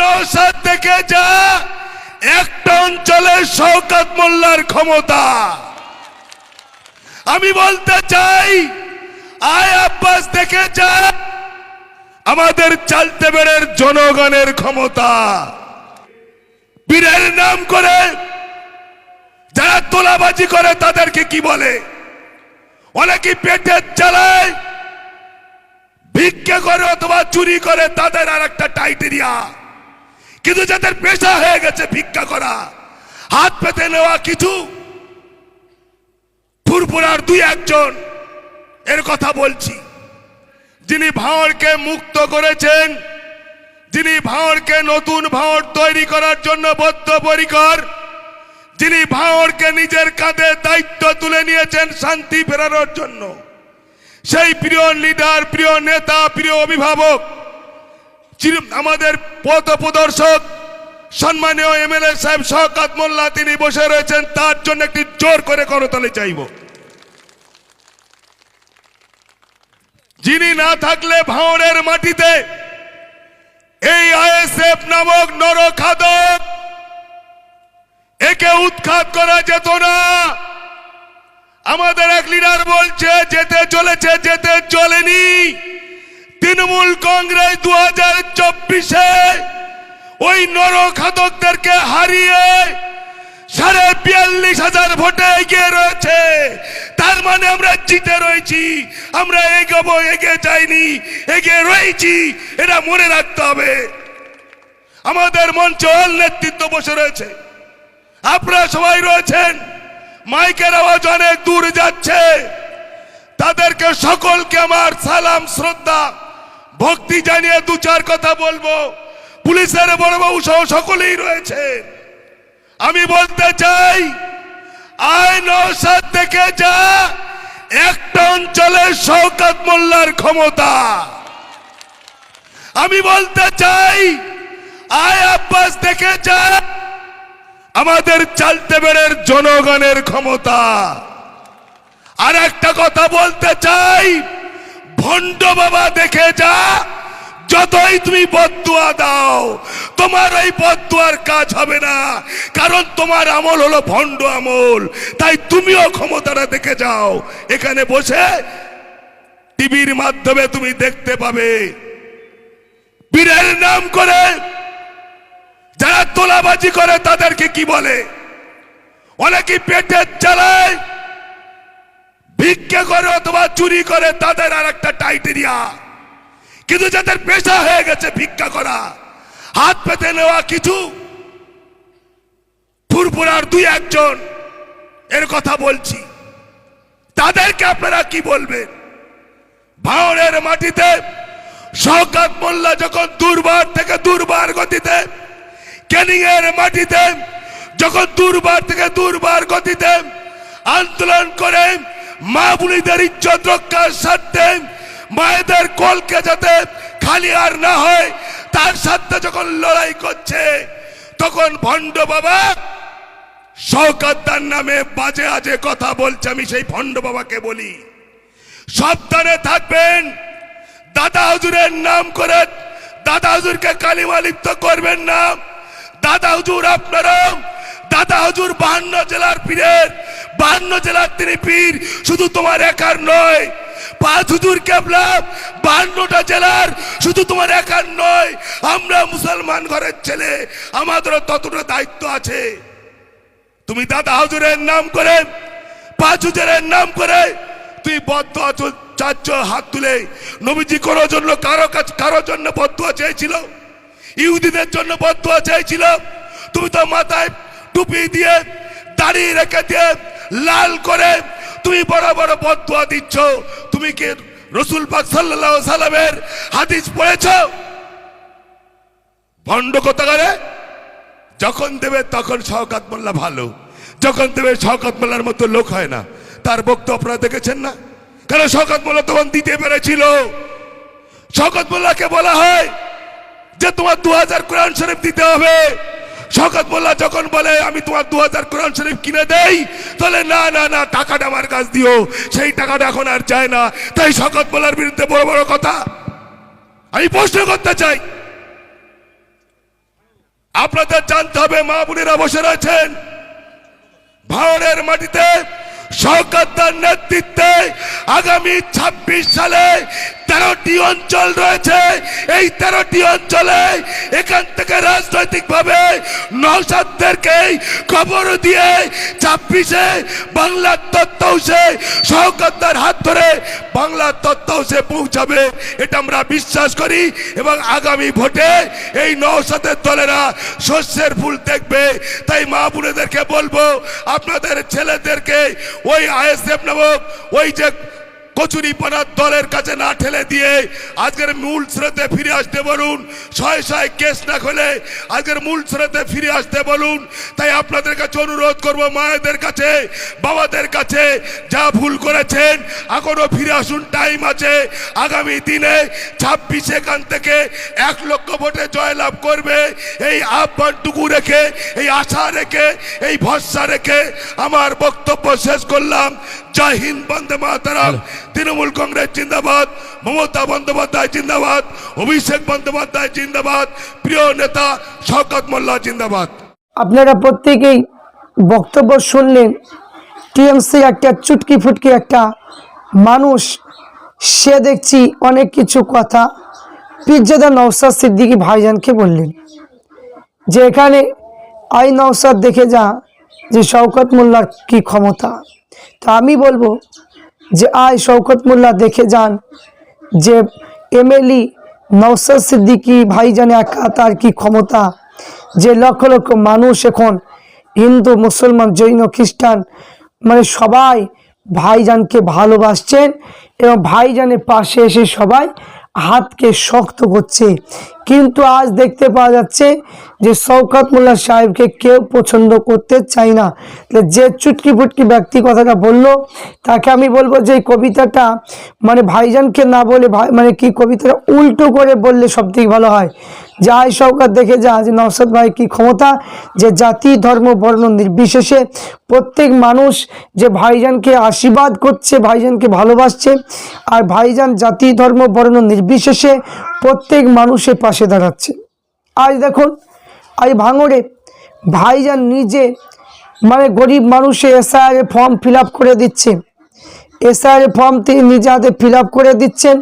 নৌসাদ দেখে যা একটা অঞ্চলে শওকাত মোল্লার ক্ষমতা। আমি বলতে চাই আয় আব্বাস দেখে যা আমাদের চালতে বেড়ের জনগণের ক্ষমতা। বীরের নাম করে যারা তোলাবাজি করে তাদেরকে কি বলে? অনেকে পেটের চালায় ভিক্ষা করে অথবা চুরি করে, তাদের আর একটা টাইটেরিয়া কিন্তু যাদের পেশা হয়ে গেছে ভিক্ষা করা, হাত পেতে নেওয়া কিছু, ফুরফুরার দুই একজন এর কথা বলছি। যিনি ভাঁড়কে মুক্ত করেছেন, যিনি ভাঁড়কে নতুন ভাঁড় তৈরি করার জন্য বদ্ধপরিকর, যিনি ভাঁড়কে নিজের কাঁধে দায়িত্ব তুলে নিয়েছেন শান্তি ফেরানোর জন্য। সেই প্রিয় লিডার প্রিয় নেতা, প্রিয় অভিভাবক আমাদের পথ প্রদর্শক, সম্মানীয় এমএলএ সাহেব শওকাত মোল্লা, তিনি বসে রয়েছেন, তার জন্য একটি জোর করে করতালে চাইব। যিনি না থাকলে ভাঁড়ের মাটিতে, এই আইএসএফ নামক নরখাদক, একে উৎখাত করা যেত না। আমাদের এক লিডার বলছে, যেতে চলেছে, যেতে চলেনি। তৃণমূল কংগ্রেস দু হাজার চব্বিশে ওই নরখাদকদেরকে হারিয়ে সাড়ে বিয়াল্লিশ হাজার ভোটে এগিয়ে রয়েছে। তার মানে আমরা জিতে রয়েছি, আমরা এগোবো, এগিয়ে যাইনি, এগিয়ে রয়েছি, এটা মনে রাখতে হবে। আমাদের মঞ্চ অল নেতৃত্ব বসে রয়েছে। আপনারা সবাই রয়েছেন, মাইকের আওয়াজ অনেক দূর যাচ্ছে। তাদেরকে সকলকে আমার সালাম, শ্রদ্ধা। ভক্তি জানিয়ে দু চার কথা বলব। পুলিশের বড়বাবু সহ সকলেই রয়েছে। আমি বলতে চাই নৌসাদ দেখে যা, একটা অঞ্চলে শওকাত মোল্লার ক্ষমতা। আমি বলতে চাই, আয় আব্বাস দেখে যা, আমাদের চালতে বেড়ের জনগণের ক্ষমতা। আর একটা কথা বলতে চাই ভণ্ড বাবা দেখে যা, যতই তুমি বদুয়া দাও, তোমার ওই বদুয়ার কাজ হবে না। কারণ তোমার আমল হলো ভণ্ড আমল। তাই তুমিও ক্ষমতাটা দেখে যাও। এখানে বসে টিভির মাধ্যমে তুমি দেখতে পাবে। বীরের নাম করে যারা তোলাবাজি করে তাদেরকে কি বলে? অনেকে পেটের চালায় ভিক্ষা করে অথবা চুরি করে, তাদের আর একটা টাইটেরিয়া কিন্তু যাদের পেশা হয়ে গেছে ভিক্ষা করা, হাত পেতে নেওয়া কিছু, ফুরফুরার দুই একজন, এর কথা বলছি। তাদেরকে আপনারা কি বলবেন? ভাওনের মাটিতে শওকাত মোল্লা যখন দুর্বার থেকে দুর্বার গতিতে ক্যানিং এর মাটিতে যখন দুর্বার থেকে দুর্বার গতিতে আন্দোলন করে মা বুড়িদের ইজ্জত রক্ষার স্বার্থে মায়েদের কলকে যাতে খালি আর না হয়, তার সাথে যখন লড়াই করছে, তখন ভণ্ড বাবা শওকাতদার নামে বাজে আজে কথা বলছে, আমি সেই ভণ্ড বাবাকে বলি। সাবধানে থাকবেন। দাদা হুজুরের নাম করে দাদা হুজুরকে কালিমা লিপ্ত করবেন না। দাদা হুজুর আপনারা দাদা হুজুর বাহান্ন জেলার পীরের বাহান্ন জেলার তিনি পীর, শুধু তোমার একার নয়। পাঁচ হুজুর কেবলা বাহান্নটা জেলার, শুধু তোমার একার নয়। আমরা মুসলমান ঘরের ছেলে, আমাদেরও ততটা দায়িত্ব আছে। তুমি দাদা হুজুরের নাম করে, পাঁচ হুজুরের নাম করে, তুই বদ্ধ চাচ্ছ হাত তুলে। নবীজি কোনো জন্য কারও কাছে, কারও জন্য বদুয়া চেয়েছিল? ইহুদিদের জন্য বদুয়া চেয়েছিল? তুমি তো মাথায় টুপি দিয়ে দাড়ি রেখে দিয়ে লাল করে তুমি বড় বড় বদুয়া দিচ্ছ। তুমি কি রসুল পাক সাল্লাল্লাহু সাল্লামের হাদিস পড়েছ? ভণ্ড কোথাকারে? যখন দেবে তখন শওকাত মোল্লা ভালো। যখন দেবে শওকাত মোল্লার মতো লোক হয় না। তার বক্তব্য আপনারা দেখেছেন না? কারণ শওকাত মোল্লা তখন দিতে পেরেছিল? শওকাত মোল্লাকে বলা হয় যে তোমার দু হাজার কোরআন শরীফ দিতে হবে। শওকত মোল্লা যখন বলে, আমি তোমার দু হাজার কোরআন শরীফ কিনে দেই, তাহলে না না না, টাকাটা আমার কাছ দিও। সেই টাকাটা এখন আর চায় না। তাই শকত মোল্লার বিরুদ্ধে বড় বড় কথা আমি প্রশ্ন করতে চাই। আপনাদের জানতে হবে মা বোনেরা বসে রয়েছেন। ভাওরের মাটিতে সরকারদার নেতৃত্বে আগামী ২৬ সালে তেরোটি অঞ্চল রয়েছে। এই তেরোটি অঞ্চলে এখান থেকে রাজনৈতিক ভাবে নৌসাদদেরকে খবর দিয়ে ছাব্বিশে বাংলার তত্ত্ব সরকারদার হাত ধরে বাংলার তত্ত্ব হাউসে পৌঁছাবে, এটা আমরা বিশ্বাস করি এবং আগামী ভোটে এই নৌসাদের দলেরা শস্যের ফুল দেখবে। তাই মা বোনেদেরকে বলব, আপনাদের ছেলেদেরকে ওই আইএসএফ নামক ওই যে কচুরি পানার দলের কাছে না ঠেলে দিয়ে আজকের মূল স্রোতে ফিরে আসতে বলুন। শয়ে শয়ে কেস না খোলে আজকের মূল স্রোতে ফিরে আসতে বলুন। তাই আপনাদের কাছে অনুরোধ করব মায়েদের কাছে, বাবাদের কাছে, যা ভুল করেছেন এখনও ফিরে আসুন টাইম আছে। আগামী দিনে ছাব্বিশ এখান থেকে এক লক্ষ ভোটে জয়লাভ করবে। এই আহ্বানটুকু রেখে, এই আশা রেখে, এই ভরসা রেখে আমার বক্তব্য শেষ করলাম। জয় হিন্দ, বন্দে মাতারাম। তৃণমূল কংগ্রেস জিন্দাবাদ, মমতা বন্দ্যোপাধ্যায় জিন্দাবাদ, অভিষেক বন্দ্যোপাধ্যায় জিন্দাবাদ, প্রিয় নেতা শওকত মোল্লা জিন্দাবাদ। আপনারা প্রত্যেকেই বক্তব্য শুনলেন, টিএমসি একটা চুটকি ফুটকি একটা মানুষ, সে দেখছি অনেক কিছু কথা। পিজ্জাদা নওসাদ সিদ্দিকী ভাইজানকে বললেন যে, এখানে আই নওসাদ দেখে যা যে শওকত মোল্লার কি ক্ষমতা। তো আমি বলব যে আয় শওকত মোল্লা দেখে যান, যে এমএলই নওসাদ সিদ্দিকী ভাইজানে একা তার কি ক্ষমতা? যে লক্ষ লক্ষ মানুষ এখন হিন্দু, মুসলমান, জৈন, খ্রিস্টান মানে সবাই ভাইজানকে ভালোবাসছেন এবং ভাইজানের পাশে এসে সবাই হাতকে শক্ত করছে। কিন্তু আজ দেখতে পাওয়া যাচ্ছে যে শওকত মোল্লা সাহেবকে কেউ পছন্দ করতে চায় না। যে চুটকি ফুটকি ব্যক্তি কথাটা বলল, তাকে আমি বলব যে এই কবিতাটা মানে ভাইজানকে না বলে ভাই মানে কি কবিতাটা উল্টো করে বললে সব থেকে ভালো হয়। যাই শওকত দেখে যা যে নওসাদ ভাই কি ক্ষমতা, যে জাতি, ধর্ম, বর্ণ নির্বিশেষে প্রত্যেক মানুষ যে ভাইজানকে আশীর্বাদ করছে, ভাইজানকে ভালোবাসছে, আর ভাইজান জাতি, ধর্ম, বর্ণ নির্বিশেষে প্রত্যেক মানুষের পাশে দাঁড়াচ্ছে। আজ দেখুন, আজ ভাঙড়ে ভাইজান নিজে মানে গরিব মানুষে এসআইআর ফর্ম ফিল করে দিচ্ছে। এসআইআর ফর্ম তিনি নিজে হাতে ফিল করে দিচ্ছেন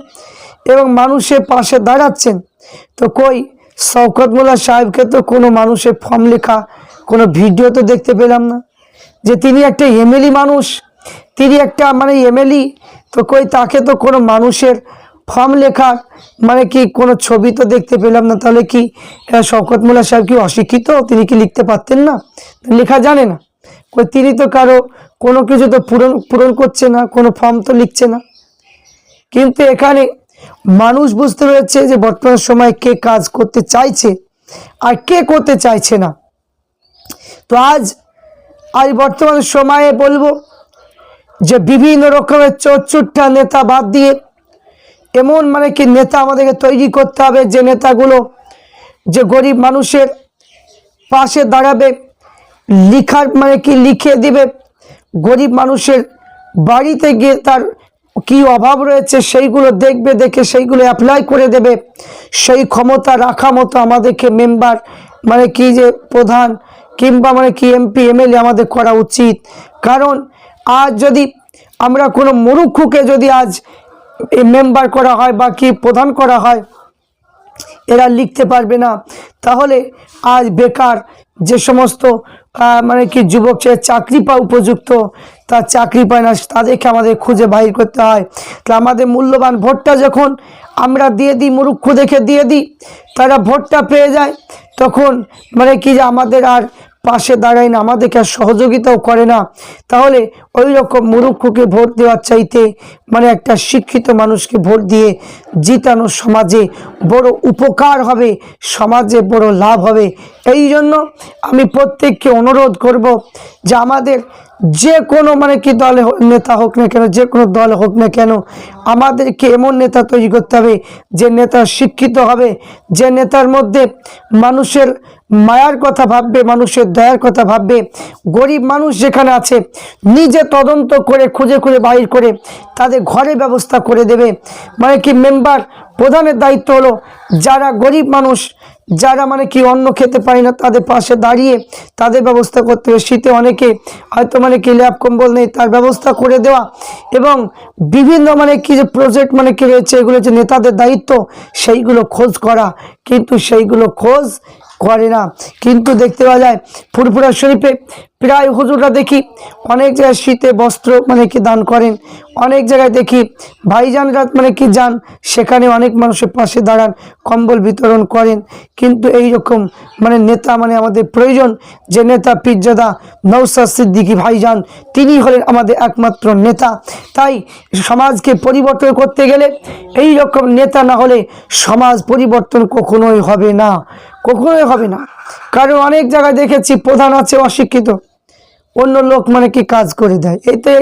এবং মানুষের পাশে দাঁড়াচ্ছেন। তো কই শওকত মোল্লা সাহেবকে তো কোনো মানুষের ফর্ম লেখা, কোনো ভিডিও তো দেখতে পেলাম না। যে তিনি একটা এমএলই মানুষ, তিনি একটা মানে এমএলই তো কই তাকে তো কোনো মানুষের ফর্ম লেখা মানে কি কোনো ছবি তো দেখতে পেলাম না। তাহলে কি শওকত মোল্লা সাহেব কি অশিক্ষিত? তিনি কি লিখতে পারতেন না? লেখা জানে না। কই তিনি তো কারও কোনো কিছু তো পূরণ পূরণ করছে না, কোনো ফর্ম তো লিখছে না। কিন্তু এখানে মানুষ বুঝতে পেরেছে যে বর্তমান সময় কে কাজ করতে চাইছে আর কে করতে চাইছে না। তো আজ আজ বর্তমান সময়ে বলব যে বিভিন্ন রকমের চোরচুট্টা নেতা বাদ দিয়ে এমন মানে কি নেতা আমাদেরকে তৈরি করতে হবে, যে নেতাগুলো যে গরিব মানুষের পাশে দাঁড়াবে, লিখার মানে কি লিখে দিবে, গরিব মানুষের বাড়িতে গিয়ে তার কি অভাব রয়েছে সেইগুলো দেখবে, দেখে সেইগুলো অ্যাপ্লাই করে দেবে। সেই ক্ষমতা রাখা মতো আমাদেরকে মেম্বার মানে কি যে প্রধান কিংবা মানে কি এমপি এমএলএ আমাদের করা উচিত। কারণ আজ যদি আমরা কোনো মুরুক্ষুকে যদি আজ মেম্বার করা হয় বা কি প্রধান করা হয়, এরা লিখতে পারবে না। তাহলে আজ বেকার যে সমস্ত মানে কি যুবক চাকরি পা উপযুক্ত তার চাকরি পায় না তাদেরকে আমাদের খুঁজে বাহির করতে হয়। তাহলে আমাদের মূল্যবান ভোটটা যখন আমরা দিয়ে দিই, মুরুক্ষ দেখে দিয়ে দিই, তারা ভোটটা পেয়ে যায়, তখন মানে কি যে আমাদের আর পাশে দাঁড়ায় না আমাদেরকে আর সহযোগিতাও করে না? তাহলে ওই রকম মুরুক্ষকে ভোট দেওয়ার চাইতে মানে একটা শিক্ষিত মানুষকে ভোট দিয়ে জিতানো সমাজে বড় উপকার হবে, সমাজে বড় লাভ হবে। এই জন্য আমি প্রত্যেককে অনুরোধ করব যে আমাদের যে কোনো মানে কি দলে নেতা হোক না কেন, যে কোনো দল হোক না কেন, আমাদেরকে এমন নেতা তৈরি করতে হবে যে নেতা শিক্ষিত হবে, যে নেতার মধ্যে মানুষের মায়ার কথা ভাববে, মানুষের দয়ার কথা ভাববে। গরিব মানুষ যেখানে আছে, নিজে তদন্ত করে, খুঁজে খুঁজে বাইর করে তাদের ঘরে ব্যবস্থা করে দেবে। মানে কি মেম্বার প্রধানের দায়িত্ব হলো, যারা গরিব মানুষ, যারা মানে কি অন্ন খেতে পারে না, তাদের পাশে দাঁড়িয়ে তাদের ব্যবস্থা করতে হবে। শীতে অনেকে হয়তো মানে কি ল্যাব কম্বল নেই, তার ব্যবস্থা করে দেওয়া এবং বিভিন্ন মানে কি যে প্রজেক্ট মানে কি রয়েছে, এগুলো যে নেতাদের দায়িত্ব, সেইগুলো খোঁজ করা। কিন্তু সেইগুলো খোঁজ করে না। কিন্তু দেখতে পাওয়া যায়, ফুরফুরা শরীফে প্রায় হুজুররা দেখি অনেক জায়গায় শীতে বস্ত্র মানে কি দান করেন, অনেক জায়গায় দেখি ভাইজান ভাইজানরা মানে কি যান, সেখানে অনেক মানুষের পাশে দাঁড়ান, কম্বল বিতরণ করেন। কিন্তু এই রকম মানে নেতা মানে আমাদের প্রয়োজন, যে নেতা পিজ্জাদা নৌসাদ সিদ্দিকী ভাইজান, তিনি হলেন আমাদের একমাত্র নেতা। তাই সমাজকে পরিবর্তন করতে গেলে এই রকম নেতা না হলে সমাজ পরিবর্তন কখনোই হবে না। কখনোই হবে না। কারণ অনেক জায়গায় দেখেছি প্রধান আছে অশিক্ষিত। অন্য লোক মানে কি কাজ করে দেয়। এতে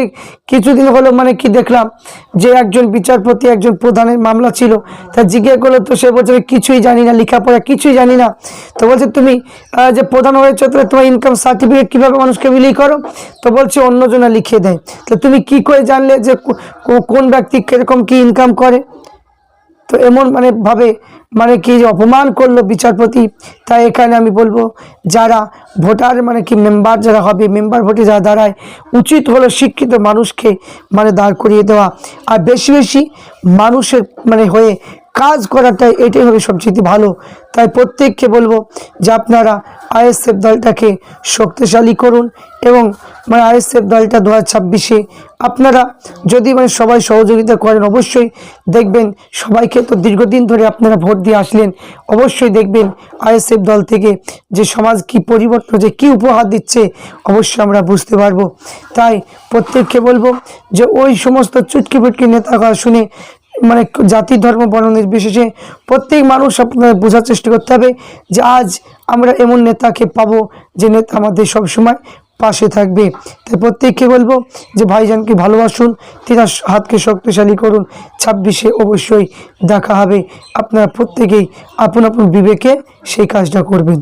কিছুদিন হলো মানে কি দেখলাম যে একজন বিচারপতি, একজন প্রধানের মামলা ছিল। তা জিজ্ঞেস করল, তো সে বলছে কিছুই জানি না, লেখাপড়া কিছুই জানি না। তো বলছে, তুমি যে প্রধান হয়েছে, তাহলে তোমার ইনকাম সার্টিফিকেট কীভাবে মানুষকে বিলি করো? তো বলছে, অন্যজনা লিখে দেয়। তো তুমি কি করে জানলে যে কোন ব্যক্তি কীরকম কি ইনকাম করে? তো এমন মানে ভাবে মানে কি অপমান করল বিচারপতি, তাই এখানে আমি বলব যারা ভোটার মানে কি মেম্বার যারা হবে মেম্বার ভোটে যারা দাঁড়ায়, উচিত হলো শিক্ষিত মানুষকে মানে দাঁড় করিয়ে দেওয়া। আর বেশি বেশি মানুষের মানে হয়ে কাজ করাটাই এটাই হবে সবচেয়ে ভালো। তাই প্রত্যেককে বলব যে আপনারা আইএসএফ দলটাকে শক্তিশালী করুন এবং মানে আইএসএফ দলটা দু হাজার ছাব্বিশে আপনারা যদি মানে সবাই সহযোগিতা করেন, অবশ্যই দেখবেন সবাইকে তো দীর্ঘদিন ধরে আপনারা ভোট দিয়ে আসলেন, অবশ্যই দেখবেন আইএসএফ দল থেকে যে সমাজ কি পরিবর্তন যে কি উপহার দিচ্ছে, অবশ্যই আমরা বুঝতে পারব। তাই প্রত্যেককে বলব যে ওই সমস্ত চুটকি ফুটকি নেতা শুনে মানে জাতি, ধর্ম, বর্ণ নির্বিশেষে প্রত্যেক মানুষ আপনার বোঝার চেষ্টা করতে হবে যে আজ আমরা এমন নেতাকে পাবো যে নেতা আমাদের সব সময় পাশে থাকবে। তাই প্রত্যেককে বলব যে ভাইজানকে ভালোবাসুন, তিনার হাতকে শক্তিশালী করুন, ছাব্বিশে অবশ্যই দেখা হবে। আপনারা প্রত্যেকেই আপন আপন বিবেকে সেই কাজটা করবেন।